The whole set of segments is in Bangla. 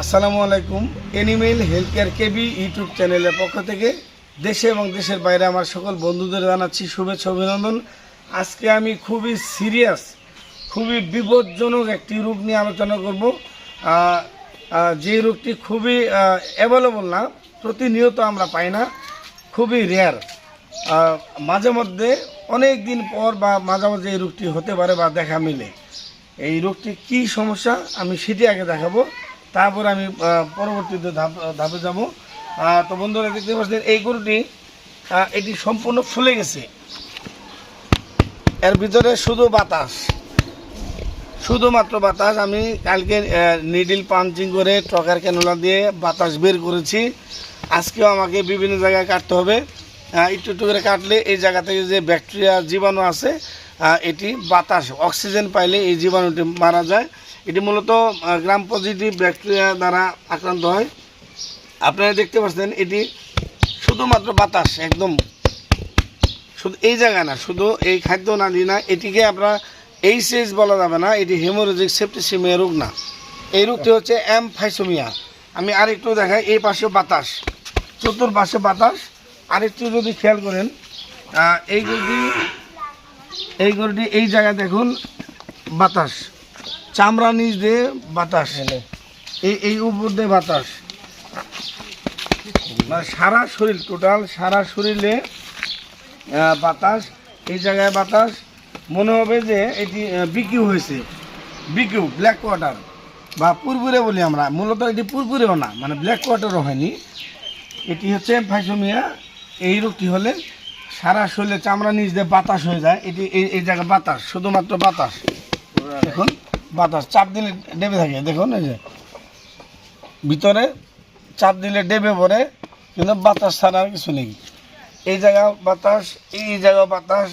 আসসালামু আলাইকুম। Animal health care KB YouTube চ্যানেলের পক্ষ থেকে দেশে এবং দেশের বাইরে আমার সকল বন্ধুদের জানাচ্ছি শুভেচ্ছা, অভিনন্দন। আজকে আমি খুবই সিরিয়াস খুবই বিপজ্জনক একটি রোগ নিয়ে আলোচনা করব। যে রোগটি খুবই অ্যাভেলেবল না, প্রতিনিয়ত আমরা পাই না, খুবই রেয়ার মাঝে মধ্যে অনেক দিন পর বা মাঝে মাঝে এই রোগটি হতে পারে বা দেখা মিলে। এই রোগটি কি সমস্যা, আমি সেটি আগে দেখাবো। তারপর আমি পরবর্তীতে ধাপ ধাপে যাব। তো বন্ধুরা দেখতে পাচ্ছেন, এই গরুটি এটি সম্পূর্ণ ফুলে গেছে। এর ভিতরে শুধু বাতাস। শুধুমাত্র বাতাস, আমি কালকে নিডিল পাঞ্চিং করে ট্রকার ক্যানোলা দিয়ে বাতাস বের করেছি। আজকেও আমাকে বিভিন্ন জায়গায় কাটতে হবে। একটু একটু করে কাটলে এই জায়গা থেকে যে ব্যাকটেরিয়া, জীবাণু আছে এটি বাতাস, অক্সিজেন পাইলে এই জীবাণুটি মারা যায়। এটি মূলত গ্রাম পজিটিভ ব্যাকটেরিয়া দ্বারা আক্রান্ত হয়। আপনারা দেখতে পাচ্ছেন, এটি শুধুমাত্র বাতাস, একদম। শুধু এই জায়গা না, শুধু এই খাদ্য না নালী না, এটিকে আমরা এইচএস বলা যাবে না, এটি হেমোরেজিক সেপ্টিসিমিয়া রোগ না। এই রোগটি হচ্ছে এম ফাইসোমিয়া আমি আরেকটু দেখাই, এই পাশে বাতাস, চতুর্পাশে বাতাস। আরেকটু যদি খেয়াল করেন এই গরুটি এই গরুটি এই জায়গায় দেখুন, বাতাস। চামড়া নিচ দিয়ে বাতাস। এই এই উপর দিয়ে বাতাস। মানে সারা শরীর টোটাল সারা শরীরে বাতাস এই জায়গায় বাতাস। মনে হবে যে এটি বিকিউ হয়েছে। বিকিউ ব্ল্যাক ওয়াটার বা পুরপুরে বলি আমরা। মূলত এটি পুরপুরেও না মানে ব্ল্যাক ওয়াটারও হয়নি। এটি হচ্ছে ফাইসোমিয়া এই রোগটি হলে সারা শরীরে চামড়া নিচ দিয়ে বাতাস হয়ে যায়। এটি এই এই জায়গায় বাতাস শুধুমাত্র বাতাস। দেখুন বাতাস, চাপ দিলে ডেবে থাকে, দেখুন এই যে। ভিতরে চাপ দিলে ডেবে পড়ে, কিন্তু বাতাস ছাড়া আর কিছু নেই। এই জায়গা বাতাস, এই জায়গা বাতাস।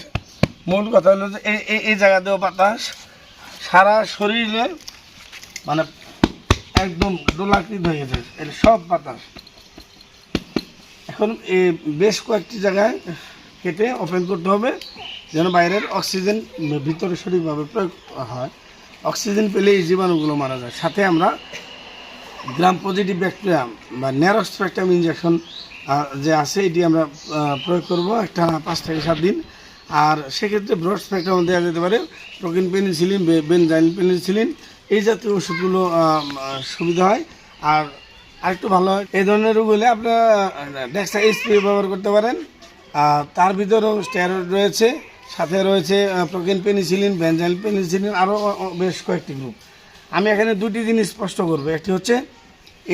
মূল কথা হলো যে এই এই- জায়গাতেও বাতাস। সারা শরীরে মানে একদম দোলাকৃত হয়ে গেছে, এর সব বাতাস। এখন এই বেশ কয়েকটি জায়গায় কেটে ওপেন করতে হবে, যেন বাইরের অক্সিজেন ভিতরে সঠিকভাবে প্রয়োগ হয়। অক্সিজেন পেলে এই জীবাণুগুলো মারা যায়। সাথে আমরা গ্রাম পজিটিভ ব্যাকটেরিয়া বা ন্যারোস্পেকট্রাম ইঞ্জেকশন যে আছে, এটি আমরা প্রয়োগ করব একটা পাঁচ থেকে সাত দিন। আর সেক্ষেত্রে ব্রড স্পেকট্রাম দেওয়া যেতে পারে প্রোকিন পেনিসিলিন বেনজাইল পেনিসিলিন এই জাতীয় ওষুধগুলো সুবিধা হয়। আর আরেকটু ভালো হয়, এই ধরনের রোগ হলে আপনারা ডেক্সা স্প্রে ব্যবহার করতে পারেন। তার ভিতরেও স্টেরয়েড রয়েছে। সাথে রয়েছে প্রোকিন পেনিসিলিন বেনজাইল পেনিসিলিন আরও বেশ কয়েকটি গ্রুপ। আমি এখানে দুটি জিনিস স্পষ্ট করব। একটি হচ্ছে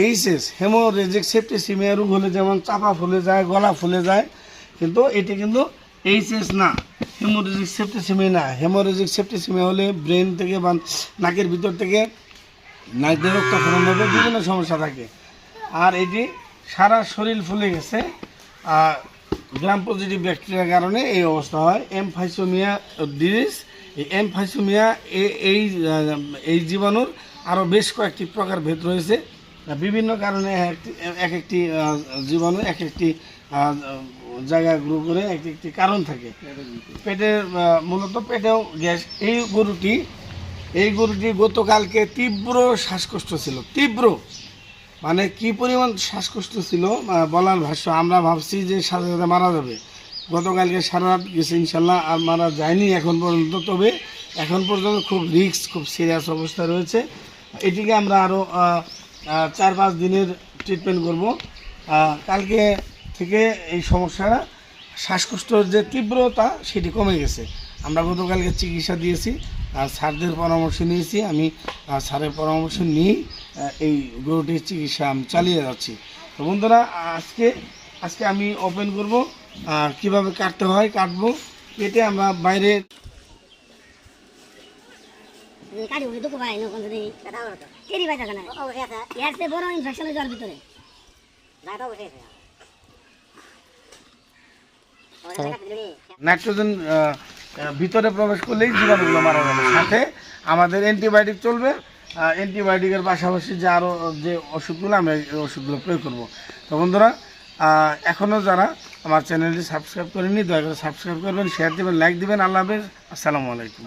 এইচএস, হেমোরেজিক সেপ্টিসিমিয়া রোগ হলে যেমন চাপা ফুলে যায়, গলা ফুলে যায়, কিন্তু এটি কিন্তু এইচএস না, হেমোরেজিক সেপ্টিসিমিয়া না। হেমোরেজিক সেপ্টিসিমিয়া হলে ব্রেন থেকে বা নাকের ভিতর থেকে নাক দিয়ে রক্তক্ষরণ হবে, বিভিন্ন সমস্যা থাকে। আর এটি সারা শরীর ফুলে গেছে গ্রাম পজিটিভ ব্যাকটেরিয়ার কারণে এই অবস্থা হয়। এমফাইসোমিয়া ডিজিজ। এই এম ফাইসোমিয়া এ- এই এই জীবাণুর আরও বেশ কয়েকটি প্রকার ভেদ রয়েছে। বিভিন্ন কারণে এক একটি- এক একটি জীবাণু এক একটি জায়গা গ্রো করে এক একটি কারণ থাকে। পেটের মূলত পেটেও গ্যাস। এই গরুটি এই গরুটি গতকালকে তীব্র শ্বাসকষ্ট ছিল। তীব্র। মানে কি পরিমাণ শ্বাসকষ্ট ছিল বলার ভাষ্য আমরা ভাবছি যে সাথে সাথে মারা যাবে। গতকালকে সারা রাত গেছে ইনশাল্লাহ আর মারা যায়নি এখন পর্যন্ত তবে এখন পর্যন্ত খুব রিস্ক খুব সিরিয়াস অবস্থা রয়েছে। এটিকে আমরা আরও চার পাঁচ দিনের ট্রিটমেন্ট করব। কালকে থেকে এই সমস্যাটা শ্বাসকষ্টর যে তীব্রতা সেটি কমে গেছে। আমরা গতকালকে চিকিৎসা দিয়েছি আর স্যারদের পরামর্শ নিয়েছি আমি স্যারের পরামর্শ আহ, এই গরুটির চিকিৎসা আমি চালিয়ে যাচ্ছি। তো বন্ধুরা আজকে আজকে আমি ওপেন করব কীভাবে কাটতে হয় কাটবো কেটে আমরা বাইরে কাটি উঠে দুঃখ পাই নখন যদি কেরি পাই থাকে না। চেয়ে বড় ইনফেকশন ভিতরে। নাইট্রোজেন ভিতরে প্রবেশ করলেই জীবাণুগুলো মারা যাবে। সাথে আমাদের অ্যান্টিবায়োটিক চলবে অ্যান্টিবায়োটিকের পাশাপাশি যে আরও যে ওষুধগুলো আমরা এই ওষুধগুলো প্রয়োগ করব। তো বন্ধুরা এখনও যারা আমার চ্যানেলটি সাবস্ক্রাইব করেনি দয়া করে সাবস্ক্রাইব করবেন শেয়ার দেবেন লাইক দেবেন। আল্লাহ হাফেজ। আসসালামু আলাইকুম।